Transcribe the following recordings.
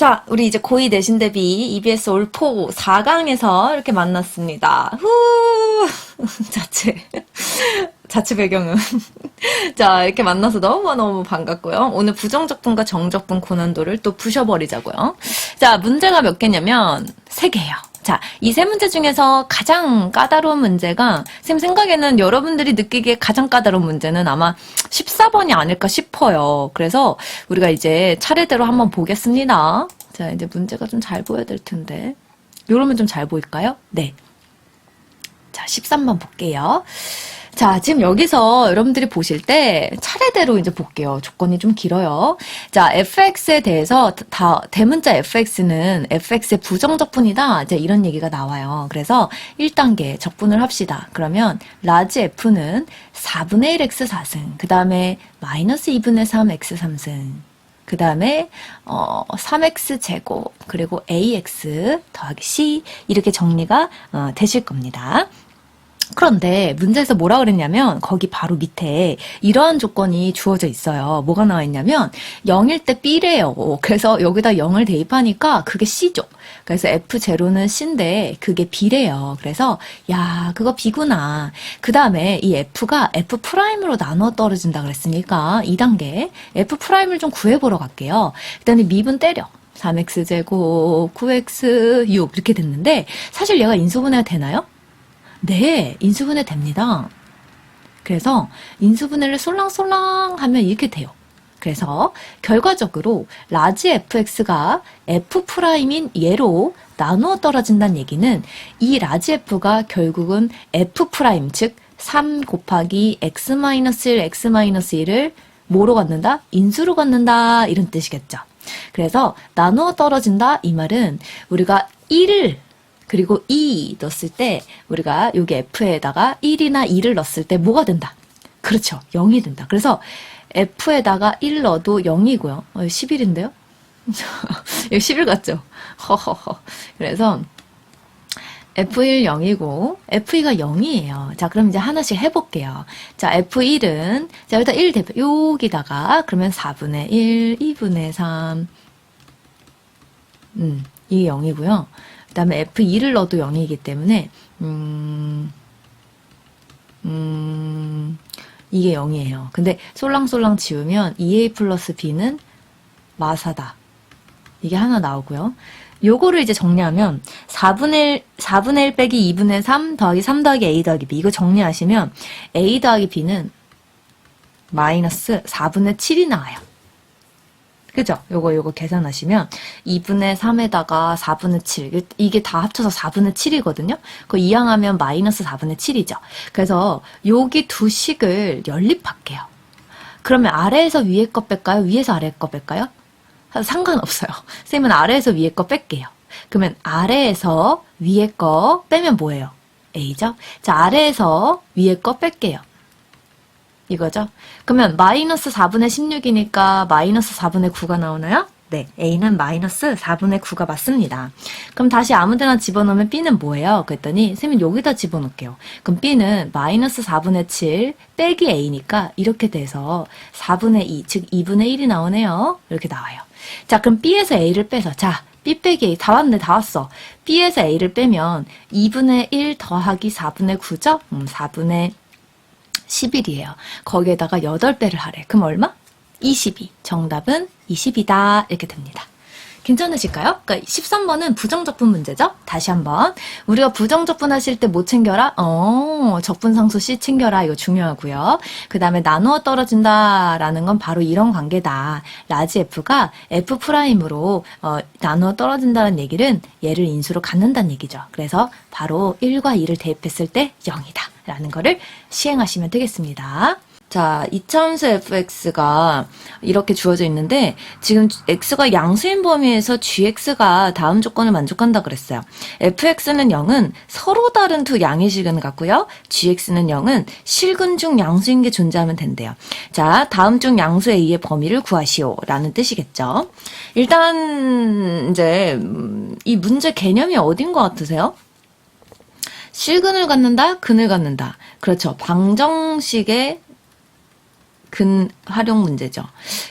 자, 우리 이제 고2 내신 대비 EBS 올포 4강에서 이렇게 만났습니다. 후! 자체. 자체 배경은. 자, 이렇게 만나서 너무너무 반갑고요. 오늘 부정적분과 정적분 고난도를 또 부셔버리자고요. 자, 문제가 몇 개냐면, 3개예요. 자, 이 세 문제 중에서 가장 까다로운 문제가, 쌤 생각에는 여러분들이 느끼기에 가장 까다로운 문제는 아마 14번이 아닐까 싶어요. 그래서 우리가 이제 차례대로 한번 보겠습니다. 자, 이제 문제가 좀 잘 보여야 될 텐데. 요러면 좀 잘 보일까요? 네. 자, 13번 볼게요. 자, 지금 여기서 여러분들이 보실 때 차례대로 이제 볼게요. 조건이 좀 길어요. 자, fx에 대해서 다, 대문자 fx는 fx의 부정적분이다. 이제 이런 얘기가 나와요. 그래서 1단계 적분을 합시다. 그러면 라지 f는 4분의 1x 4승, 그 다음에 마이너스 2분의 3x 3승, 그 다음에 어, 3x 제곱 그리고 ax 더하기 c 이렇게 정리가 어, 되실 겁니다. 그런데 문제에서 뭐라 그랬냐면 거기 바로 밑에 이러한 조건이 주어져 있어요. 뭐가 나와 있냐면 0일 때 B래요. 그래서 여기다 0을 대입하니까 그게 C죠. 그래서 F0는 C인데 그게 B래요. 그래서 야 그거 B구나. 그 다음에 이 F가 F'으로 나눠 떨어진다 그랬으니까 2단계 F'을 좀 구해보러 갈게요. 그다음에 미분 때려. 3x제곱, 9x, 6 이렇게 됐는데 사실 얘가 인수분해가 되나요? 네, 인수분해 됩니다. 그래서 인수분해를 솔랑솔랑 하면 이렇게 돼요. 그래서 결과적으로 라지 fx가 f'인 얘로 나누어 떨어진다는 얘기는 이 라지 f가 결국은 f' 즉3 곱하기 x-1, x-1을 뭐로 갖는다? 인수로 갖는다 이런 뜻이겠죠. 그래서 나누어 떨어진다 이 말은 우리가 1을 그리고 2 넣었을 때 우리가 여기 F에다가 1이나 2를 넣었을 때 뭐가 된다? 그렇죠. 0이 된다. 그래서 F에다가 1 넣어도 0이고요. 어, 11인데요? 여기 11 같죠? 허허허. 그래서 F1 0이고 F2가 0이에요. 자, 그럼 이제 하나씩 해볼게요. 자, F1은 자, 일단 1 대표 여기다가 그러면 4분의 1, 2분의 3 음, 이게 0이고요. 그 다음에 F2를 넣어도 0이기 때문에, 음, 음, 이게 0이에요. 근데 솔랑솔랑 지우면 2A 플러스 B는 마사다. 이게 하나 나오고요. 요거를 이제 정리하면 4분의 1, 4분의 1 빼기 2분의 3 더하기 3 더하기 A 더하기 B 이거 정리하시면 A 더하기 B는 마이너스 4분의 7이 나와요. 그죠? 요거 요거 계산하시면 2분의 3에다가 4분의 7 이게 다 합쳐서 4분의 7이거든요. 그 이항하면 마이너스 4분의 7이죠. 그래서 여기 두 식을 연립할게요. 그러면 아래에서 위에 거 뺄까요? 위에서 아래 거 뺄까요? 상관없어요. 쌤은 아래에서 위에 거 뺄게요. 그러면 아래에서 위에 거 빼면 뭐예요? A죠? 자, 아래에서 위에 거 뺄게요. 이거죠? 그러면 마이너스 4분의 16이니까 마이너스 4분의 9가 나오나요? 네, A는 마이너스 4분의 9가 맞습니다. 그럼 다시 아무데나 집어넣으면 B는 뭐예요? 그랬더니 쌤이 여기다 집어넣을게요. 그럼 B는 마이너스 4분의 7 빼기 A니까 이렇게 돼서 4분의 2, 즉 2분의 1이 나오네요. 이렇게 나와요. 자, 그럼 B에서 A를 빼서 자, B 빼기 A 다 왔네, 다 왔어. B에서 A를 빼면 2분의 1 더하기 4분의 9죠? 음, 4분의 10일이에요. 거기에다가 8배를 하래. 그럼 얼마? 22. 정답은 20이다. 이렇게 됩니다. 괜찮으실까요? 그러니까 13번은 부정적분 문제죠? 다시 한번. 우리가 부정적분 하실 때 뭐 챙겨라? 어, 적분상수 C 챙겨라. 이거 중요하고요. 그 다음에 나누어 떨어진다 라는 건 바로 이런 관계다. 라지 F가 F 프라임으로 어, 나누어 떨어진다는 얘기는 얘를 인수로 갖는다는 얘기죠. 그래서 바로 1과 2를 대입했을 때 0이다. 라는 거를 시행하시면 되겠습니다. 자, 이차함수 fx가 이렇게 주어져 있는데 지금 x가 양수인 범위에서 gx가 다음 조건을 만족한다 그랬어요. fx는 0은 서로 다른 두 양의 실근 같고요. gx는 0은 실근 중 양수인 게 존재하면 된대요. 자, 다음 중 양수 a의 범위를 구하시오라는 뜻이겠죠. 일단 이제 이 문제 개념이 어딘 것 같으세요? 실근을 갖는다, 근을 갖는다. 그렇죠. 방정식의 근 활용 문제죠.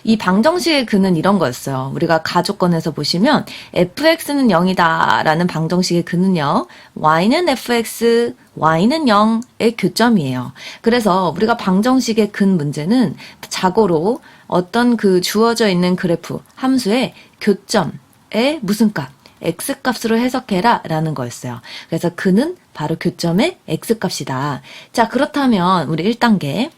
이 방정식의 근은 이런 거였어요. 우리가 가조건에서 보시면 fx는 0이다 라는 방정식의 근은요. y는 fx, y는 0의 교점이에요. 그래서 우리가 방정식의 근 문제는 자고로 어떤 그 주어져 있는 그래프 함수의 교점의 무슨 값 x 값으로 해석해라 라는 거였어요. 그래서 그는 바로 교점의 x 값이다. 자, 그렇다면 우리 1단계.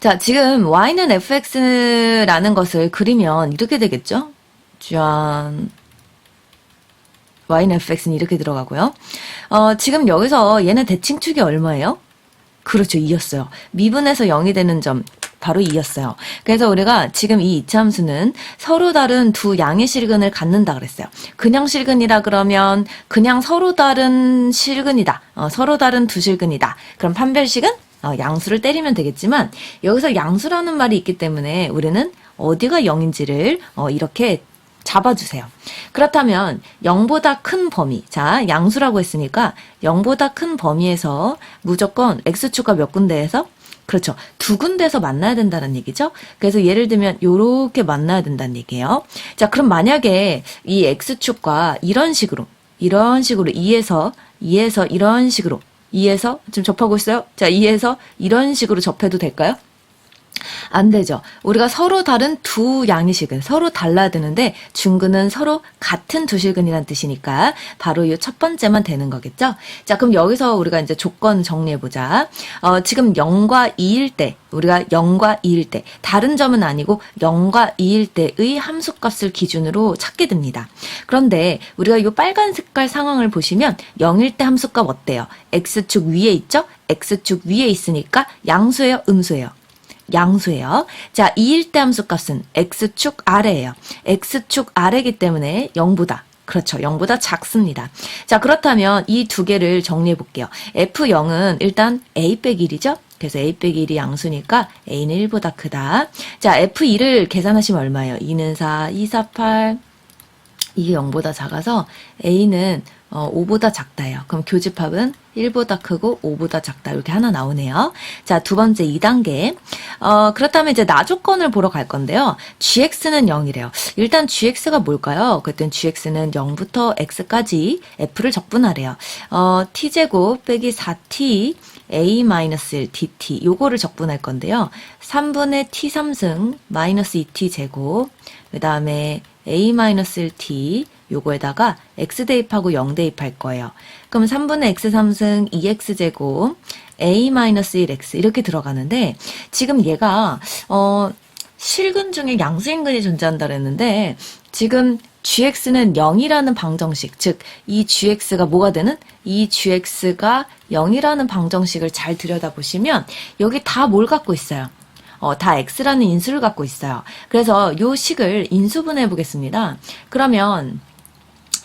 자, 지금 y는 fx라는 것을 그리면 이렇게 되겠죠? 짠. y는 fx는 이렇게 들어가고요. 어, 지금 여기서 얘는 대칭축이 얼마예요? 그렇죠. 2였어요. 미분에서 0이 되는 점 바로 2였어요. 그래서 우리가 지금 이 이차함수는 서로 다른 두 양의 실근을 갖는다 그랬어요. 그냥 실근이라 그러면 그냥 서로 다른 실근이다. 어, 서로 다른 두 실근이다. 그럼 판별식은 어, 양수를 때리면 되겠지만 여기서 양수라는 말이 있기 때문에 우리는 어디가 0인지를 어, 이렇게 잡아주세요. 그렇다면 0보다 큰 범위, 자 양수라고 했으니까 0보다 큰 범위에서 무조건 x축과 몇 군데에서 그렇죠. 두 군데서 만나야 된다는 얘기죠. 그래서 예를 들면 요렇게 만나야 된다는 얘기예요. 자, 그럼 만약에 이 x축과 이런 식으로 이런 식으로 2에서 2에서 이런 식으로 2에서 지금 접하고 있어요. 자, 2에서 이런 식으로 접해도 될까요? 안 되죠. 우리가 서로 다른 두 양의 실근, 서로 달라야 되는데 중근은 서로 같은 두 실근이란 뜻이니까 바로 이 첫 번째만 되는 거겠죠. 자, 그럼 여기서 우리가 이제 조건 정리해 보자. 어, 지금 0과 2일 때 우리가 0과 2일 때 다른 점은 아니고 0과 2일 때의 함수값을 기준으로 찾게 됩니다. 그런데 우리가 이 빨간 색깔 상황을 보시면 0일 때 함수값 어때요? x축 위에 있죠? x축 위에 있으니까 양수예요, 음수예요? 양수예요. 자, 2일 때 함수 값은 x축 아래예요. x축 아래이기 때문에 0보다 그렇죠. 0보다 작습니다. 자, 그렇다면 이 두 개를 정리해 볼게요. F0은 일단 A 빼기 1이죠? 그래서 A 빼기 1이 양수니까 A는 1보다 크다. 자, F2를 계산하시면 얼마예요? 2는 4, 2, 4, 8. 이게 0보다 작아서 A는 어, 5보다 작다예요. 그럼 교집합은 1보다 크고 5보다 작다. 이렇게 하나 나오네요. 자, 두 번째 2단계. 어, 그렇다면 이제 나조건을 보러 갈 건데요. gx는 0이래요. 일단 gx가 뭘까요? 그랬더니 gx는 0부터 x까지 f를 적분하래요. 어, t제곱 빼기 4t a-1 dt 요거를 적분할 건데요. 3분의 t3승 마이너스 2t 제곱 그 다음에 a-1t 요거에다가 x 대입하고 0 대입할 거예요. 그럼 3분의 x 3승 2x 제곱 a-1x 이렇게 들어가는데 지금 얘가 어 실근 중에 양수인근이 존재한다 그랬는데 지금 gx는 0이라는 방정식, 즉 이 gx가 뭐가 되는? 이 gx가 0이라는 방정식을 잘 들여다보시면 여기 다 뭘 갖고 있어요? 어, 다 x라는 인수를 갖고 있어요. 그래서 요 식을 인수분해 보겠습니다. 그러면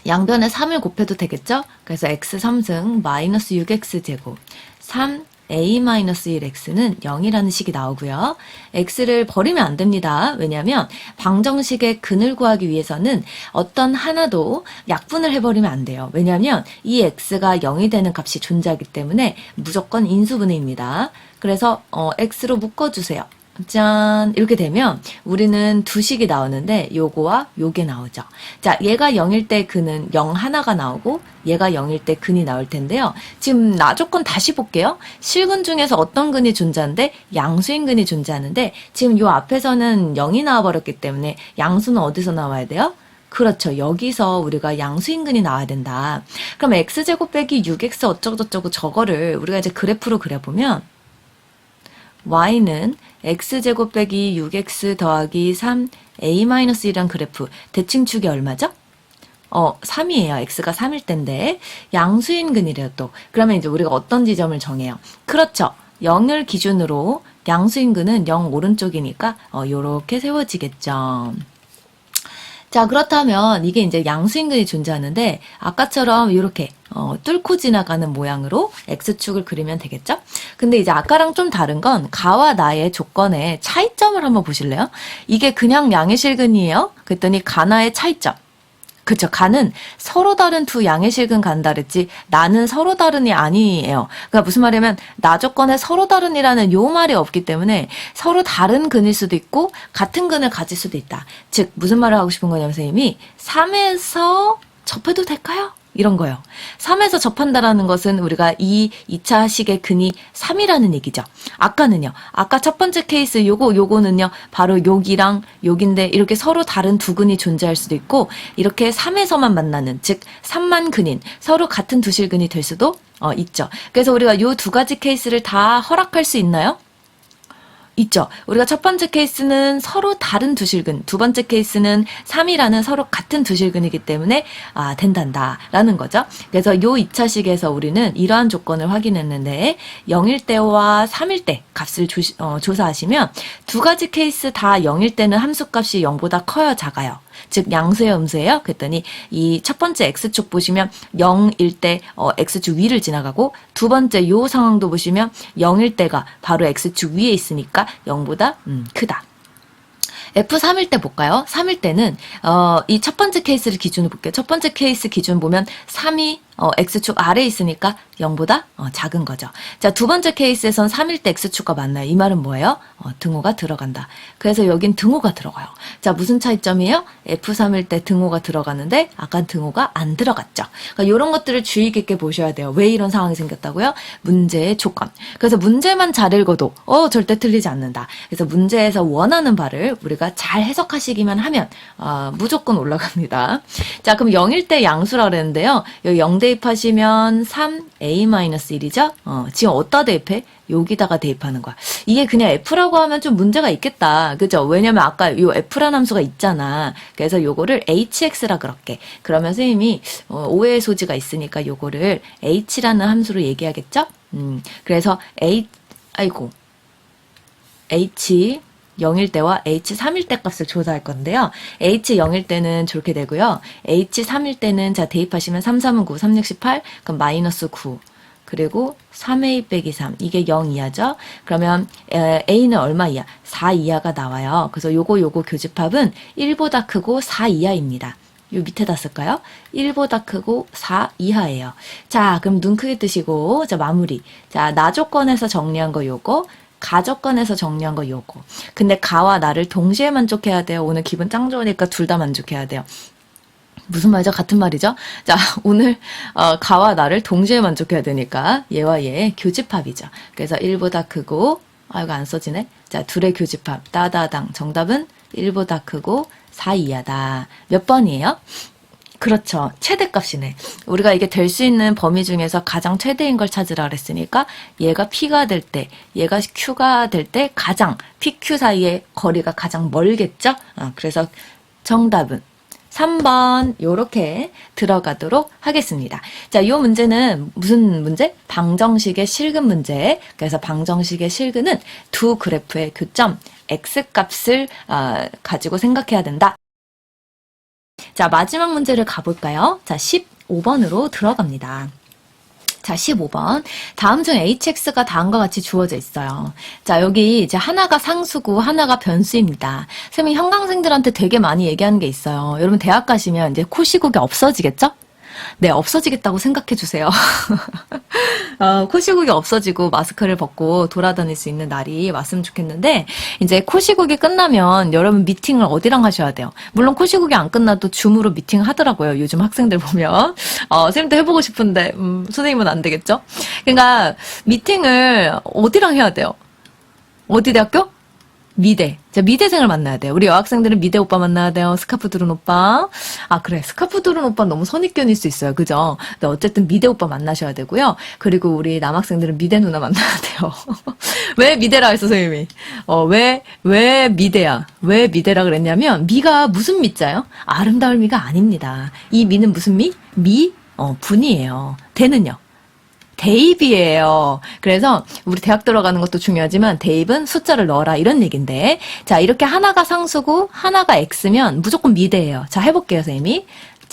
양변에 3을 곱해도 되겠죠? 그래서 x 3승 마이너스 6x 제곱 3 a-1x는 0이라는 식이 나오고요. x를 버리면 안 됩니다. 왜냐하면 방정식의 근을 구하기 위해서는 어떤 하나도 약분을 해버리면 안 돼요. 왜냐하면 이 x가 0이 되는 값이 존재하기 때문에 무조건 인수분해입니다. 그래서 어, x로 묶어주세요. 짠 이렇게 되면 우리는 두 식이 나오는데 요거와 요게 나오죠. 자 얘가 0일 때 근은 0 하나가 나오고 얘가 0일 때 근이 나올 텐데요. 지금 나 조건 다시 볼게요. 실근 중에서 어떤 근이 존재하는데 양수인 근이 존재하는데 지금 요 앞에서는 0이 나와버렸기 때문에 양수는 어디서 나와야 돼요? 그렇죠. 여기서 우리가 양수인근이 나와야 된다. 그럼 x제곱 빼기 6x 어쩌고저쩌고 저거를 우리가 이제 그래프로 그려보면 y는 x제곱 빼기 6x 더하기 3a-1이란 그래프 대칭축이 얼마죠? 어, 3이에요. x가 3일 텐데 양수인 근이래요 또. 그러면 이제 우리가 어떤 지점을 정해요? 그렇죠. 0을 기준으로 양수인 근은 0 오른쪽이니까 어, 요렇게 세워지겠죠. 자, 그렇다면 이게 이제 양수인근이 존재하는데 아까처럼 이렇게 어, 뚫고 지나가는 모양으로 x축을 그리면 되겠죠? 근데 이제 아까랑 좀 다른 건 가와 나의 조건의 차이점을 한번 보실래요? 이게 그냥 양의 실근이에요? 그랬더니 가나의 차이점. 그쵸. 가는 서로 다른 두 양의 실근 간다 그랬지. 나는 서로 다른이 아니에요. 그러니까 무슨 말이냐면 나 조건에 서로 다른이라는 요 말이 없기 때문에 서로 다른 근일 수도 있고 같은 근을 가질 수도 있다. 즉 무슨 말을 하고 싶은 거냐면 선생님이 3에서 접해도 될까요? 이런 거요. 3에서 접한다라는 것은 우리가 이 2차 식의 근이 3이라는 얘기죠. 아까는요. 아까 첫 번째 케이스 요거 요거는요. 바로 여기랑 여긴데 이렇게 서로 다른 두 근이 존재할 수도 있고 이렇게 3에서만 만나는 즉 3만 근인 서로 같은 두 실근이 될 수도 어, 있죠. 그래서 우리가 요 두 가지 케이스를 다 허락할 수 있나요? 있죠. 우리가 첫 번째 케이스는 서로 다른 두 실근, 두 번째 케이스는 3이라는 서로 같은 두 실근이기 때문에 아, 된단다라는 거죠. 그래서 요 2차식에서 우리는 이러한 조건을 확인했는데 0일 때와 3일 때 값을 조, 어, 조사하시면 두 가지 케이스 다 0일 때는 함수값이 0보다 커요, 작아요. 즉 양수예요, 음수예요? 그랬더니 이 첫 번째 x축 보시면 0일 때 어, x축 위를 지나가고 두 번째 요 상황도 보시면 0일 때가 바로 x축 위에 있으니까 0보다 음, 크다. F3일 때 볼까요? 3일 때는 어, 이 첫 번째 케이스를 기준으로 볼게요. 첫 번째 케이스 기준 보면 3이 어, x축 아래에 있으니까 0보다 어, 작은 거죠. 자, 두 번째 케이스에선 3일 때 x축과 만나요. 이 말은 뭐예요? 어, 등호가 들어간다. 그래서 여긴 등호가 들어가요. 자, 무슨 차이점이에요? F3일 때 등호가 들어가는데 아까 등호가 안 들어갔죠. 그러니까 이런 것들을 주의 깊게 보셔야 돼요. 왜 이런 상황이 생겼다고요? 문제의 조건. 그래서 문제만 잘 읽어도 어 절대 틀리지 않는다. 그래서 문제에서 원하는 바를 우리가 잘 해석하시기만 하면 어, 무조건 올라갑니다. 자, 그럼 0일 때 양수라 그랬는데요. 여기 0대 입하시면 3a-1이죠? 어, 지금 어디다 대입해? 여기다가 대입하는 거야. 이게 그냥 f라고 하면 좀 문제가 있겠다. 그죠? 왜냐면 아까 요 f라는 함수가 있잖아. 그래서 요거를 hx라 그럴게. 그러면 선생님이 어, 오해의 소지가 있으니까 요거를 h라는 함수로 얘기하겠죠? 음, 그래서 h, 아이고, h 0일 때와 h 3일 때 값을 조사할 건데요. h 0일 때는 저렇게 되고요. h 3일 때는 자 대입하시면 3, 3은 9, 3, 6, 18 그럼 마이너스 9 그리고 3a 빼기 3 이게 0 이하죠. 그러면 에, a는 얼마 이하? 4 이하가 나와요. 그래서 요거 요거 교집합은 1보다 크고 4 이하입니다. 요 밑에다 쓸까요? 1보다 크고 4 이하예요. 자, 그럼 눈 크게 뜨시고 자 마무리. 자, 나 조건에서 정리한 거 요거 가조건에서 정리한 거 요거. 근데 가와 나를 동시에 만족해야 돼요. 오늘 기분 짱 좋으니까 둘 다 만족해야 돼요. 무슨 말이죠? 같은 말이죠? 자, 오늘 어, 가와 나를 동시에 만족해야 되니까 얘와 얘의 교집합이죠. 그래서 1보다 크고 아 이거 안 써지네. 자, 둘의 교집합 따다당 정답은 1보다 크고 4 이하다. 몇 번이에요? 그렇죠. 최대값이네. 우리가 이게 될 수 있는 범위 중에서 가장 최대인 걸 찾으라 그랬으니까 얘가 P가 될 때, 얘가 Q가 될 때 가장 PQ 사이의 거리가 가장 멀겠죠? 어, 그래서 정답은 3번 요렇게 들어가도록 하겠습니다. 자, 요 문제는 무슨 문제? 방정식의 실근 문제. 그래서 방정식의 실근은 두 그래프의 교점 x값을 어, 가지고 생각해야 된다. 자, 마지막 문제를 가볼까요? 자, 15번으로 들어갑니다. 자, 15번. 다음 중 hx가 다음과 같이 주어져 있어요. 자, 여기 이제 하나가 상수고 하나가 변수입니다. 선생님, 형광생들한테 되게 많이 얘기하는 게 있어요. 여러분, 대학 가시면 이제 코시국이 없어지겠죠? 네, 없어지겠다고 생각해 주세요. 어, 코시국이 없어지고 마스크를 벗고 돌아다닐 수 있는 날이 왔으면 좋겠는데, 이제 코시국이 끝나면 여러분 미팅을 어디랑 하셔야 돼요? 물론 코시국이 안 끝나도 줌으로 미팅 하더라고요. 요즘 학생들 보면. 어, 선생님도 해보고 싶은데, 음, 선생님은 안 되겠죠? 그러니까, 미팅을 어디랑 해야 돼요? 어디 대학교? 미대. 자, 미대생을 만나야 돼요. 우리 여학생들은 미대 오빠 만나야 돼요. 스카프 두른 오빠. 아, 그래. 스카프 두른 오빠 너무 선입견일 수 있어요. 그죠? 근데 어쨌든 미대 오빠 만나셔야 되고요. 그리고 우리 남학생들은 미대 누나 만나야 돼요. 왜 미대라 했어, 선생님이? 어, 왜, 왜 미대야? 왜 미대라 그랬냐면, 미가 무슨 미자요? 아름다울 미가 아닙니다. 이 미는 무슨 미? 미? 어, 분이에요. 대는요? 대입이에요. 그래서 우리 대학 들어가는 것도 중요하지만 대입은 숫자를 넣어라 이런 얘긴데 자 이렇게 하나가 상수고 하나가 x면 무조건 미대예요. 자 해볼게요 선생님이.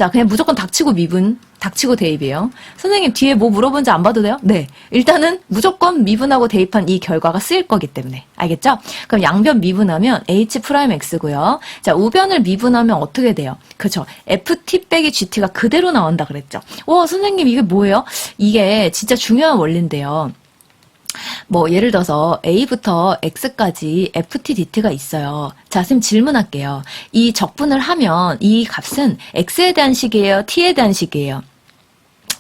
자, 그냥 무조건 닥치고 미분, 닥치고 대입이에요. 선생님 뒤에 뭐 물어본지 안 봐도 돼요? 네. 일단은 무조건 미분하고 대입한 이 결과가 쓰일 거기 때문에. 알겠죠? 그럼 양변 미분하면 h 프라임 x고요. 자, 우변을 미분하면 어떻게 돼요? 그렇죠. ft 빼기 gt가 그대로 나온다 그랬죠. 와, 선생님 이게 뭐예요? 이게 진짜 중요한 원리인데요. 뭐 예를 들어서 A부터 X까지 FT, DT가 있어요. 자, 선생님 질문할게요. 이 적분을 하면 이 값은 X에 대한 식이에요? T에 대한 식이에요?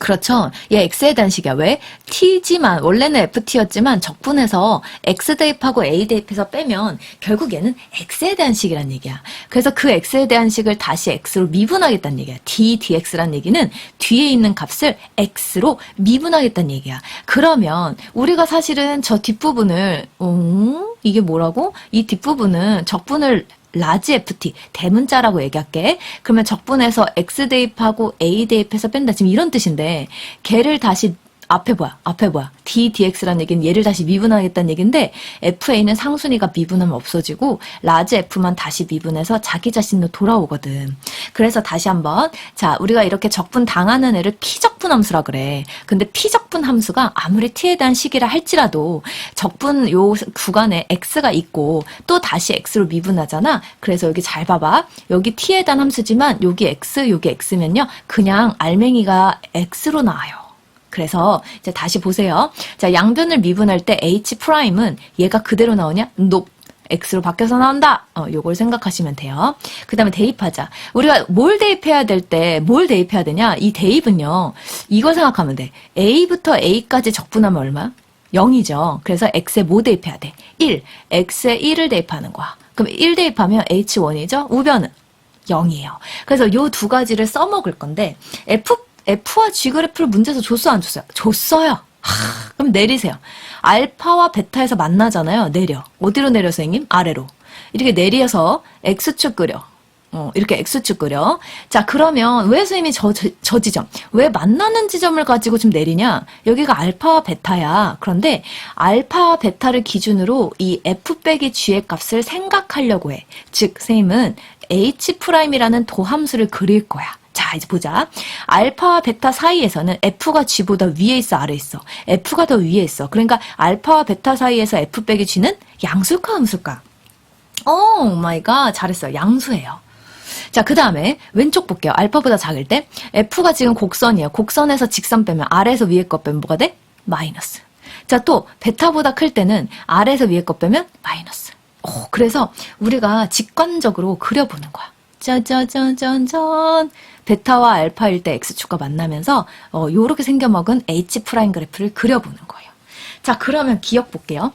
그렇죠. 얘 X에 대한 식이야. 왜? T지만, 원래는 FT였지만 적분해서 X 대입하고 A 대입해서 빼면 결국 얘는 X에 대한 식이란 얘기야. 그래서 그 X에 대한 식을 다시 X로 미분하겠다는 얘기야. D, DX란 얘기는 뒤에 있는 값을 X로 미분하겠다는 얘기야. 그러면 우리가 사실은 저 뒷부분을, 어? 이게 뭐라고? 이 뒷부분은 적분을 라지 FT 대문자라고 얘기할게. 그러면 적분해서 X 대입하고 A 대입해서 뺀다. 지금 이런 뜻인데 걔를 다시 앞에 뭐야? 앞에 뭐야? D, DX라는 얘기는 얘를 다시 미분하겠다는 얘기인데 FA는 상순위가 미분하면 없어지고 라지 F만 다시 미분해서 자기 자신으로 돌아오거든. 그래서 다시 한번 자 우리가 이렇게 적분 당하는 애를 피적분 함수라 그래. 근데 피적분 함수가 아무리 T에 대한 식이라 할지라도 적분 요 구간에 X가 있고 또 다시 X로 미분하잖아. 그래서 여기 잘 봐봐. 여기 T에 대한 함수지만 여기 X, 여기 X면요. 그냥 알맹이가 X로 나와요. 그래서 이제 다시 보세요. 자, 양변을 미분할 때 H 프라임은 얘가 그대로 나오냐? 높. X로 바뀌어서 나온다. 어, 요걸 생각하시면 돼요. 그 다음에 대입하자. 우리가 뭘 대입해야 될 때, 뭘 대입해야 되냐? 이 대입은요, 이걸 생각하면 돼. A부터 A까지 적분하면 얼마? 0이죠. 그래서 X에 뭐 대입해야 돼? 1. X에 1을 대입하는 거야. 그럼 1 대입하면 H1이죠? 우변은 0이에요. 그래서 요 두 가지를 써먹을 건데, F F와 G 그래프를 문제에서 줬어 안 줬어요? 줬어요. 하, 그럼 내리세요. 알파와 베타에서 만나잖아요. 내려. 어디로 내려 선생님? 아래로. 이렇게 내려서 X축 그려. 어, 이렇게 X축 그려. 자, 그러면 왜 선생님이 저, 저, 저 지점, 왜 만나는 지점을 가지고 지금 내리냐? 여기가 알파와 베타야. 그런데 알파와 베타를 기준으로 이 F 빼기 G의 값을 생각하려고 해. 즉, 선생님은 H 프라임이라는 도함수를 그릴 거야. 자, 이제 보자. 알파와 베타 사이에서는 F가 G보다 위에 있어, 아래 있어. F가 더 위에 있어. 그러니까 알파와 베타 사이에서 F 빼기 G는 양수일까, 음수일까? 오 마이 갓, 잘했어요. 양수예요. 자, 그 다음에 왼쪽 볼게요. 알파보다 작을 때 F가 지금 곡선이에요. 곡선에서 직선 빼면 아래에서 위에 거 빼면 뭐가 돼? 마이너스. 자, 또 베타보다 클 때는 아래에서 위에 거 빼면 마이너스. 오, 그래서 우리가 직관적으로 그려보는 거야. 짜자자잔짠. 베타와 알파일 때 X축과 만나면서 어, 요렇게 생겨먹은 H 프라임 그래프를 그려보는 거예요. 자, 그러면 기억 볼게요.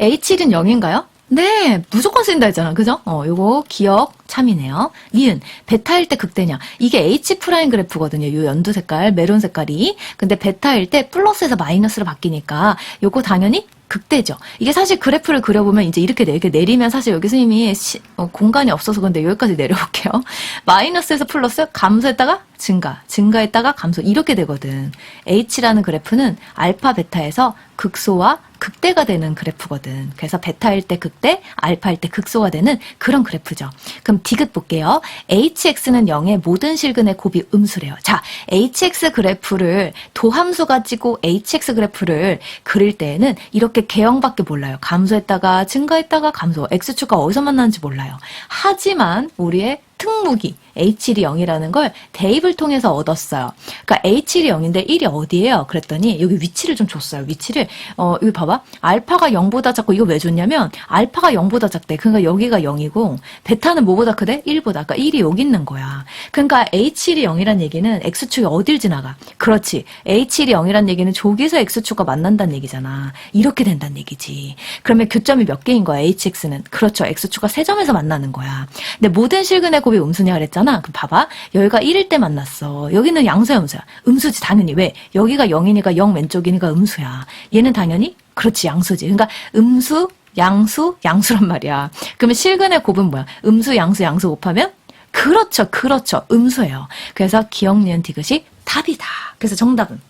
H1은 0인가요? 네, 무조건 쓴다 했잖아. 그죠? 어, 요거 기억 참이네요. 니은, 베타일 때 극대냐. 이게 H 프라임 그래프거든요. 요 연두 색깔, 메론 색깔이. 근데 베타일 때 플러스에서 마이너스로 바뀌니까 요거 당연히 극대죠. 이게 사실 그래프를 그려보면 이제 이렇게 내, 이렇게 내리면 사실 여기 선생님이 시- 어, 공간이 없어서 근데 여기까지 내려볼게요. 마이너스에서 플러스, 감소했다가 증가, 증가했다가 감소 이렇게 되거든. H라는 그래프는 알파, 베타에서 극소와 극대가 되는 그래프거든. 그래서 베타일 때 극대, 알파일 때 극소가 되는 그런 그래프죠. 그럼 디귿 볼게요. hx는 0의 모든 실근의 곱이 음수래요. 자, hx 그래프를 도함수 가지고 hx 그래프를 그릴 때에는 이렇게 개형밖에 몰라요. 감소했다가 증가했다가 감소. x축과 어디서 만나는지 몰라요. 하지만 우리의 특무기 H1이 0이라는 걸 대입을 통해서 얻었어요. 그러니까 H1이 0인데 1이 어디예요? 그랬더니 여기 위치를 좀 줬어요. 위치를 어 여기 봐봐. 알파가 0보다 작고 이거 왜 줬냐면 알파가 0보다 작대. 그러니까 여기가 0이고 베타는 뭐보다 크대? 1보다. 그러니까 1이 여기 있는 거야. 그러니까 H1이 0이란 얘기는 X축이 어딜 지나가? 그렇지. H1이 0이란 얘기는 저기서 X축과 만난다는 얘기잖아. 이렇게 된다는 얘기지. 그러면 교점이 몇 개인 거야? HX는. 그렇죠. X축과 세 점에서 만나는 거야. 근데 모든 실근의 곱이 음수냐 그랬잖아. 그럼 봐봐. 여기가 1일 때 만났어. 여기는 양수야, 음수야. 음수지, 당연히. 왜? 여기가 0이니까 0 왼쪽이니까 음수야. 얘는 당연히, 그렇지, 양수지. 그러니까 음수, 양수, 양수란 말이야. 그러면 실근의 곱은 뭐야? 음수, 양수, 양수 곱하면? 그렇죠, 그렇죠. 음수예요. 그래서 기억, 니은, 디귿이 답이다. 그래서 정답은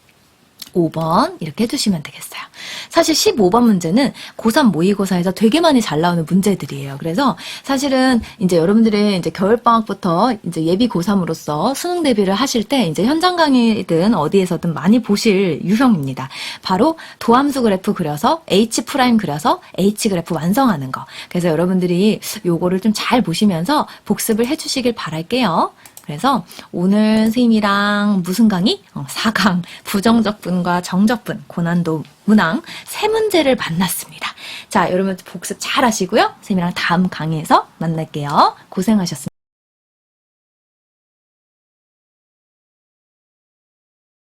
15번 이렇게 해주시면 되겠어요. 사실 15번 문제는 고3 모의고사에서 되게 많이 잘 나오는 문제들이에요. 그래서 사실은 이제 여러분들이 이제 겨울방학부터 이제 예비 고3으로서 수능 대비를 하실 때 이제 현장 강의든 어디에서든 많이 보실 유형입니다. 바로 도함수 그래프 그려서 H 프라임 그려서 H 그래프 완성하는 거. 그래서 여러분들이 요거를 좀 잘 보시면서 복습을 해주시길 바랄게요. 그래서 오늘 선생님이랑 무슨 강의? 어, 4강 부정적분과 정적분 고난도 문항 세 문제를 만났습니다. 자, 여러분 복습 잘 하시고요. 선생님이랑 다음 강의에서 만날게요. 고생하셨습니다.